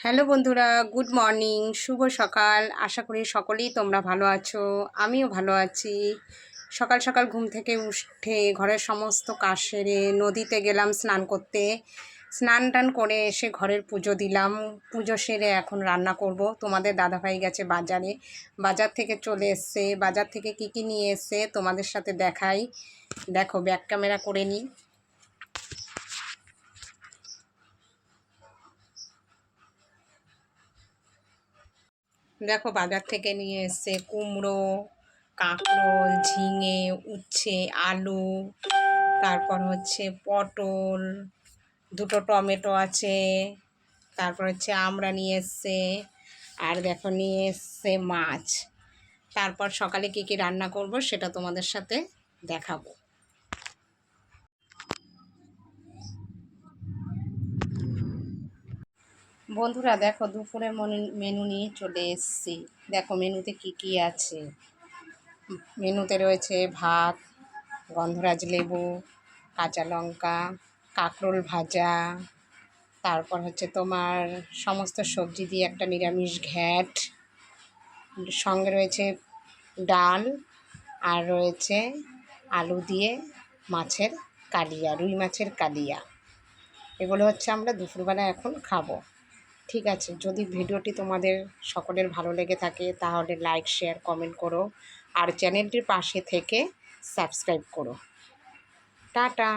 Hello বন্ধুরা, good morning, শুভ সকাল। আশা করি সকলেই তোমরা ভালো আছো, আমিও ভালো আছি। সকাল সকাল ঘুম থেকে উঠে ঘরের সমস্ত কাজ সেরে নদীতে গেলাম স্নান করতে। স্নান টান করে এসে ঘরের পুজো দিলাম। পুজো সেরে এখন রান্না করব। তোমাদের দাদাভাই গেছে বাজারে। বাজার থেকে চলে এসছে। বাজার থেকে কি কি নিয়ে এসছে তোমাদের সাথে দেখাই। দেখো ব্যাক ক্যামেরা করে নিই। দেখো বাজার থেকে নিয়ে এসছে কুমড়ো, কাঁকরোল, ঝিঙে, উচ্ছে, আলু, তারপর হচ্ছে পটল, দুটো টমেটো আছে, তারপর হচ্ছে আমরা নিয়ে এসছে, আর দেখো নিয়ে এসছে মাছ। তারপর সকালে কী কী রান্না করব সেটা তোমাদের সাথে দেখাবো। বন্ধুরা দেখো দুপুরে মেনু নিয়ে চলে এসেছি। দেখো মেনুতে কি কি আছে? মেনুতে রয়েছে ভাত, গন্ধরাজ লেবু, কাঁচা লঙ্কা, কাঁকরোল ভাজা, তারপর হচ্ছে তোমার সমস্ত সবজি দিয়ে একটা নিরামিষ ঘ্যাট, সঙ্গে রয়েছে ডাল, আর রয়েছে আলু দিয়ে মাছের কালিয়া, রুই মাছের কালিয়া। এগুলো হচ্ছে আমরা দুপুরবেলা এখন খাব। ঠিক আছে, যদি ভিডিওটি তোমাদের সকলের ভালো লেগে থাকে তাহলে লাইক শেয়ার কমেন্ট করো আর চ্যানেলটির পাশে থেকে সাবস্ক্রাইব করো। টাটা।